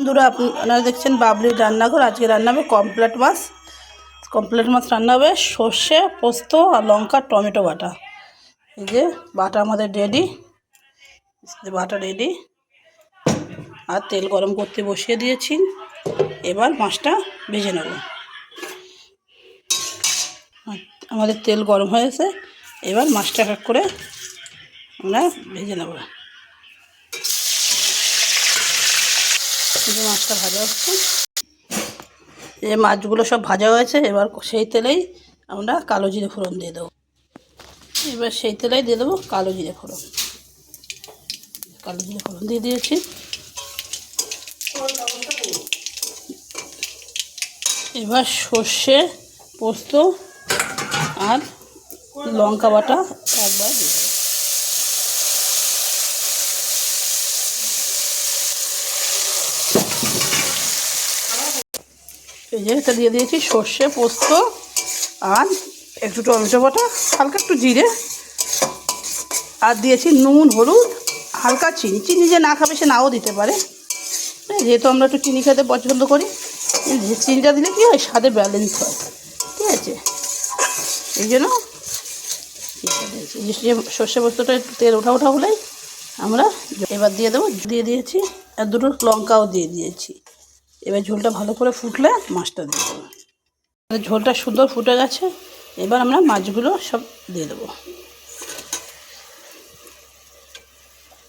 বন্ধুরা আপনারা দেখছেন বাবলির রান্নাঘর। আজকে রান্না হবে কমপ্লেট মাছ। কমপ্লেট মাছ রান্না হবে সর্ষে, পোস্ত আর লঙ্কা, টমেটো বাটা। এই যে বাটা আমাদের রেডি বাটা রেডি আর তেল গরম করতে বসিয়ে দিয়েছি। এবার মাছটা ভেজে নেব। আমাদের তেল গরম হয়েছে এবার মাছটা এক করে আমরা ভেজে নেব। যে মাছটা ভাজা হচ্ছে। এই মাছগুলো সব ভাজা হয়েছে, এবার সেই তেলেই আমরা কালো জিরে ফোড়ন দিয়ে দেবো। এবার সেই তেলেই দিয়ে দেবো কালো জিরে ফোড়ন। কালো জিরে ফোড়ন দিয়ে দিয়েছি। এবার সর্ষে, পোস্ত আর লঙ্কা বাটা একবার দিয়ে এই যে এটা দিয়ে দিয়েছি সর্ষে, পোস্ত আর একটু টমেটো বাটা হালকা একটু জিরে। আর দিয়েছি নুন, হলুদ, হালকা চিনি। চিনি যে না খাবে সে নাও দিতে পারে। যেহেতু আমরা একটু চিনি খেতে পছন্দ করি চিনিটা দিলে কী হয়, স্বাদে ব্যালেন্স হয়। ঠিক আছে? এই জন্য যে সর্ষে পোস্তটা একটু তেল ওঠা ওঠা হলেই আমরা এবার দিয়ে দেবো। দিয়ে দিয়েছি আর দুটো লঙ্কাও দিয়ে দিয়েছি। এবার ঝোলটা ভালো করে ফুটলে মাছটা দিয়ে দেবো। ঝোলটা সুন্দর ফুটে গেছে, এবার আমরা মাছগুলো সব দিয়ে দেবো।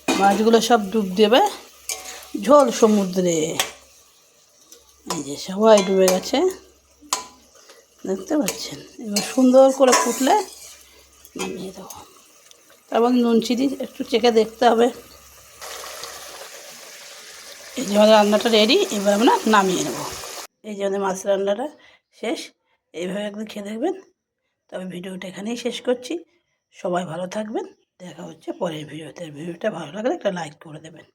মাছগুলো সব ডুব দেবে ঝোল সমুদ্রে। এই যে সবাই ডুবে গেছে, দেখতে পাচ্ছেন? এবার সুন্দর করে ফুটলে নামিয়ে দেবো। তারপর নুন চিনি একটু চেখে দেখতে হবে। এই যে আমাদের রান্নাটা রেডি এবার আমরা নামিয়ে নেব। এই যে আমাদের মাছ রান্নাটা শেষ, এইভাবে একদিন খেয়ে দেখবেন। তবে ভিডিওটা এখানেই শেষ করছি। সবাই ভালো থাকবেন। দেখা হচ্ছে পরের ভিডিওতে। ভিডিওটা ভালো লাগলে একটা লাইক করে দেবেন।